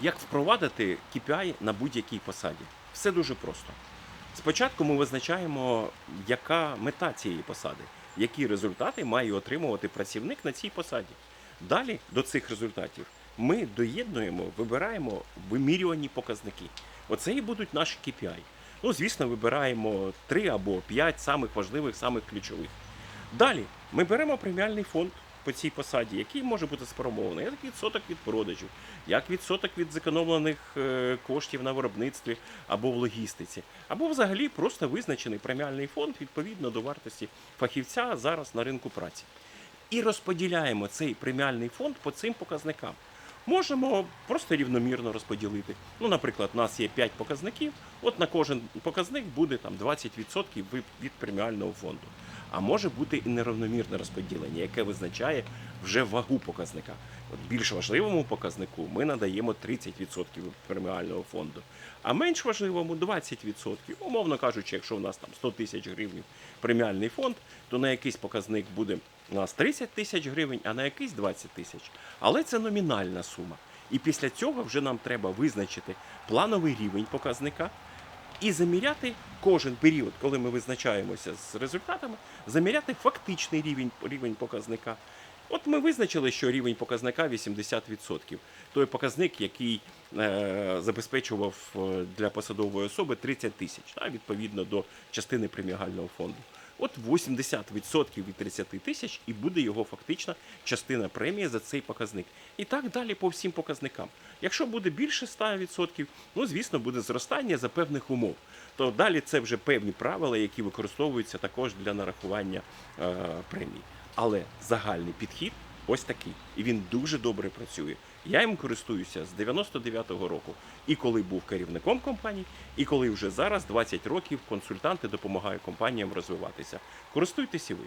Як впровадити KPI на будь-якій посаді? Все дуже просто. Спочатку ми визначаємо, яка мета цієї посади, які результати має отримувати працівник на цій посаді. Далі до цих результатів ми доєднуємо, вибираємо вимірювані показники. Оце і будуть наші KPI. Ну, звісно, вибираємо три або п'ять самих важливих, самих ключових. Далі ми беремо преміальний фонд по цій посаді, який може бути сформований як відсоток від продажів, як відсоток від зекономлених е, коштів на виробництві або в логістиці, або взагалі просто визначений преміальний фонд відповідно до вартості фахівця зараз на ринку праці. І розподіляємо цей преміальний фонд по цим показникам. Можемо просто рівномірно розподілити. Ну, наприклад, у нас є 5 показників, от на кожен показник буде там 20% від- від преміального фонду. А може бути і нерівномірне розподілення, яке визначає вже вагу показника. От більш важливому показнику ми надаємо 30% преміального фонду, а менш важливому 20%. Умовно кажучи, якщо у нас там 100 тисяч гривень преміальний фонд, то на якийсь показник буде у нас 30 тисяч гривень, а на якийсь 20 тисяч. Але це номінальна сума. І після цього вже нам треба визначити плановий рівень показника і заміряти кожен період, коли ми визначаємося з результатами, заміряти фактичний рівень, рівень показника. От ми визначили, що рівень показника 80%. Той показник, який е, забезпечував е, для посадової особи 30 тисяч, відповідно до частини преміального фонду. От 80% від 30 тисяч і буде його фактична частина премії за цей показник. І так далі по всім показникам. Якщо буде більше 100%, ну звісно, буде зростання за певних умов. То далі це вже певні правила, які використовуються також для нарахування е, премій. Але загальний підхід ось такий, і він дуже добре працює. Я їм користуюся з 99-го року, і коли був керівником компанії, і коли вже зараз 20 років консультанти допомагають компаніям розвиватися. Користуйтесь і ви.